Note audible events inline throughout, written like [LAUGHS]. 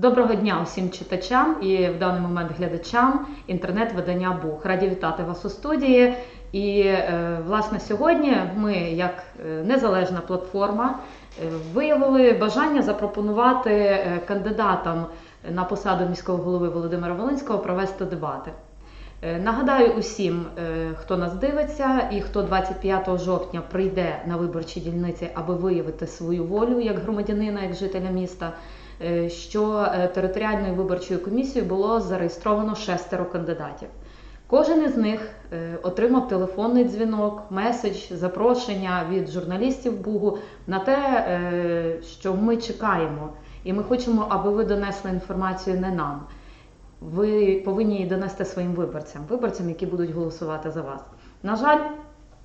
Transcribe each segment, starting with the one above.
Доброго дня усім читачам і в даний момент глядачам інтернет-видання Бух. Раді вітати вас у студії. І е, власне сьогодні ми, як е, незалежна платформа, е, виявили бажання запропонувати кандидатам на посаду міського голови Володимира Волинського провести дебати. Е, Нагадаю усім, е, хто нас дивиться і хто 25 жовтня прийде на виборчі дільниці, аби виявити свою волю як громадянина, як жителя міста, е, що територіальною виборчою комісією було зареєстровано шестеро кандидатів. Кожен із них отримав телефонний дзвінок, меседж, запрошення від журналістів Бугу на те, що ми чекаємо, і ми хочемо, аби ви донесли інформацію не нам. Ви повинні її донести своїм виборцям, виборцям, які будуть голосувати за вас. На жаль,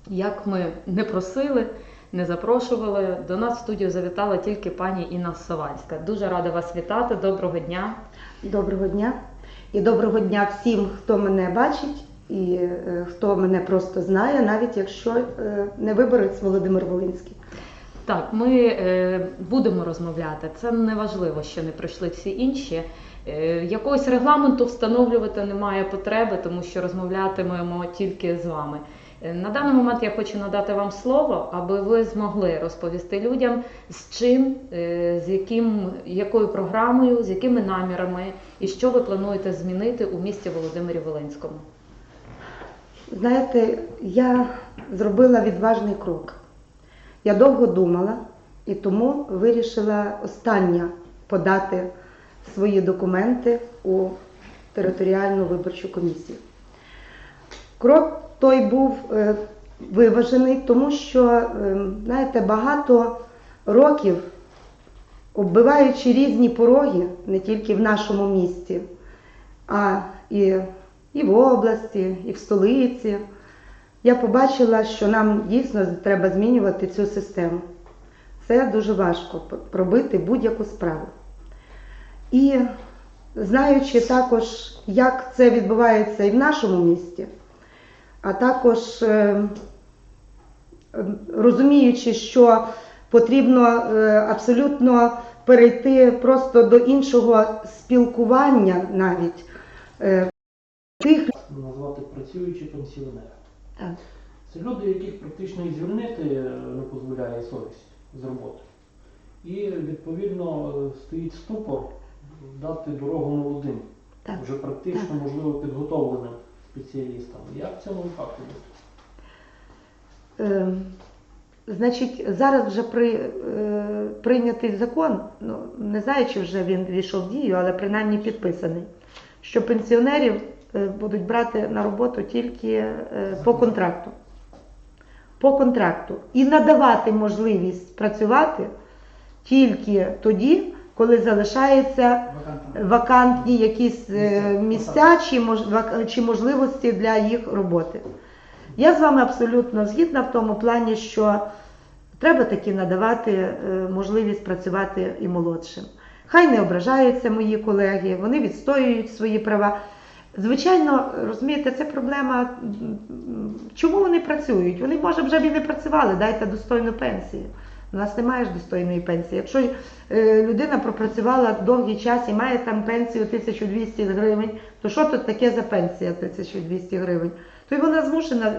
як ми не просили, не запрошували, до нас в студію завітала тільки пані Інна Совальська. Дуже рада вас вітати. Доброго дня. Доброго дня. І доброго дня всім, хто мене бачить і е, хто мене просто знає, навіть якщо е, не виборець Володимир Волинський. Так, ми е, будемо розмовляти. Це не важливо, що не прийшли всі інші. Е, якогось регламенту встановлювати немає потреби, тому що розмовлятимемо тільки з вами. Е, На даний момент я хочу надати вам слово, аби ви змогли розповісти людям, з чим, е, з яким, якою програмою, з якими намірами і що ви плануєте змінити у місті Володимирі Волинському. Знаєте, я зробила відважний крок. Я довго думала і тому вирішила остання подати свої документи у територіальну виборчу комісію. Крок той був е, виважений, тому що, е, знаєте, багато років, оббиваючи різні пороги, не тільки в нашому місті, а і, і в області, і в столиці, я побачила, що нам дійсно треба змінювати цю систему. Це дуже важко пробити будь-яку справу. І знаючи також, як це відбувається і в нашому місті, а також е, розуміючи, що потрібно е, абсолютно перейти просто до іншого спілкування навіть е, тих назвати працюючі пенсіонери. Так. Це люди, яких практично і звільнити не дозволяє совість з роботи. І відповідно стоїть ступор дати дорогу молодим, Так. вже практично, можливо, підготовленим спеціалістам. Як в цьому випадку? Е, Значить, зараз вже при, е, прийнятий закон, ну не знаю, чи вже він війшов в дію, але принаймні підписаний, що пенсіонерів е, будуть брати на роботу тільки е, по контракту. По контракту. І надавати можливість працювати тільки тоді, коли залишаються вакантні якісь е, місця чи, можливості для їх роботи. Я з вами абсолютно згідна в тому плані, що треба таки надавати е, можливість працювати і молодшим. Хай не ображаються мої колеги, вони відстоюють свої права. Звичайно, розумієте, це проблема. Чому вони працюють? Вони, може, вже б і не працювали, дайте достойну пенсію. У нас немає ж достойної пенсії. Якщо е, людина пропрацювала довгий час і має там пенсію 1200 гривень, то що тут таке за пенсія 1200 гривень? То й вона змушена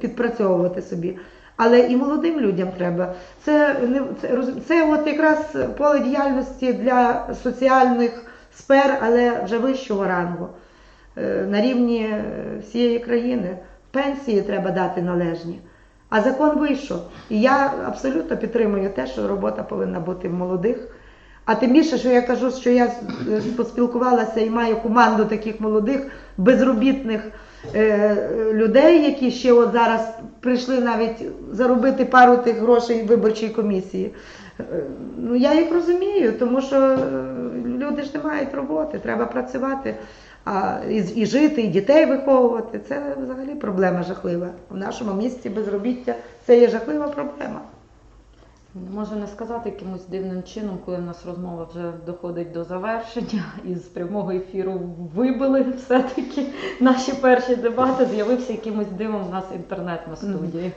підпрацьовувати собі. Але і молодим людям треба. Це, не, це, це от якраз поле діяльності для соціальних сфер, але вже вищого рангу е, на рівні е, всієї країни. Пенсії треба дати належні. А закон вийшов. І я абсолютно підтримую те, що робота повинна бути в молодих. А тим більше, що я кажу, що я е, поспілкувалася і маю команду таких молодих, безробітних е, людей, які ще от зараз прийшли навіть заробити пару тих грошей виборчої комісії. Ну, я їх розумію, тому що е, люди ж не мають роботи, треба працювати. А і, і жити, і дітей виховувати це взагалі проблема жахлива. В нашому місті безробіття це є жахлива проблема. Може не сказати якимось дивним чином, коли в нас розмова вже доходить до завершення, і з прямого ефіру вибили все-таки наші перші дебати. З'явився якимось дивом у нас інтернет на студії.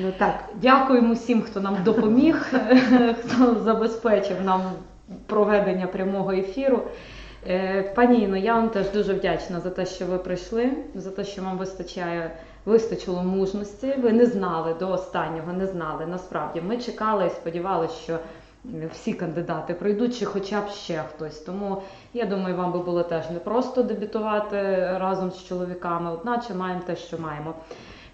Ну так, Дякуємо всім, хто нам допоміг, [LAUGHS] хто забезпечив нам проведення прямого ефіру. Е, Пані Іно, я вам теж дуже вдячна за те, що ви прийшли, за те, що вам вистачає, вистачило мужності. Ви не знали до останнього, не знали. Насправді ми чекали і сподівалися, що всі кандидати пройдуть, чи хоча б ще хтось. Тому я думаю, вам би було теж непросто дебютувати разом з чоловіками, одначе маємо те, що маємо.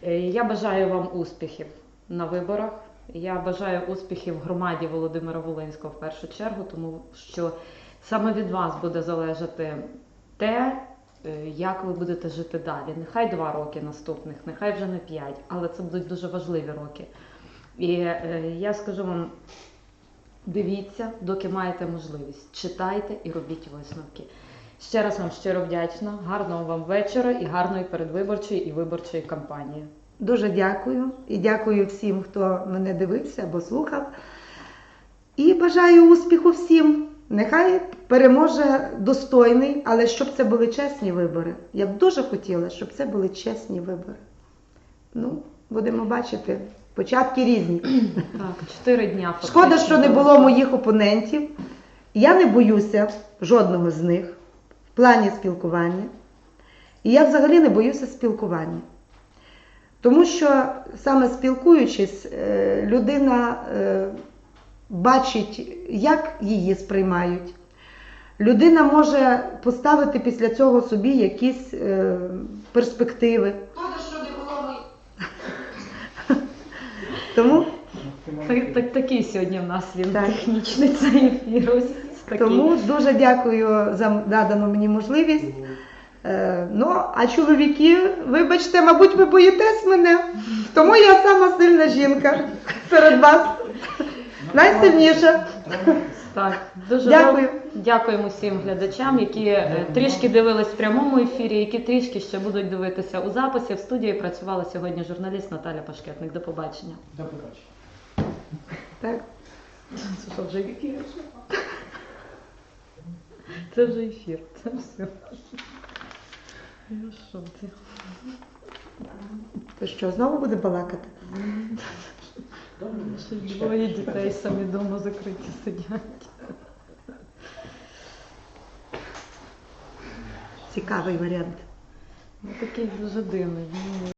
Е, Я бажаю вам успіхів на виборах. Я бажаю успіхів громаді Володимира Волинського в першу чергу, тому що саме від вас буде залежати те, е, як ви будете жити далі. Нехай два роки наступних, нехай вже не п'ять, але це будуть дуже важливі роки. І е, я скажу вам, дивіться, доки маєте можливість. Читайте і робіть висновки. Ще раз вам щиро вдячна, гарного вам вечора і гарної передвиборчої і виборчої кампанії. Дуже дякую і дякую всім, хто мене дивився або слухав. І бажаю успіху всім. Нехай переможе достойний, але щоб це були чесні вибори. Я б дуже хотіла, щоб це були чесні вибори. Ну, будемо бачити. Початки різні. Так, чотири дня. Шкода, що не було моїх опонентів. Я не боюся жодного з них плані спілкування. І я взагалі не боюся спілкування. Тому що саме спілкуючись, е, людина е, бачить, як її сприймають. Людина може поставити після цього собі якісь е, перспективи. Тому Так, так, такий сьогодні в нас він Так. технічний цей ефір. Такий. Тому дуже дякую за надану мені можливість. Е, ну, а чоловіки, вибачте, мабуть, ви боїтесь мене. Тому я сама сильна жінка серед вас. Найсильніша. Так, дуже Дякую. дякуємо всім глядачам, які е, трішки дивились в прямому ефірі, які трішки ще будуть дивитися у записі. В студії працювала сьогодні журналіст Наталя Пашкетник. До побачення. До побачення. Так. Це що вже ефір? Це вже ефір. Це все. Шоці. То що, знову буде балакати? Ще двоє дітей самі вдома закриті сидять. Цікавий варіант. Ну, такий дуже дивний. Ну,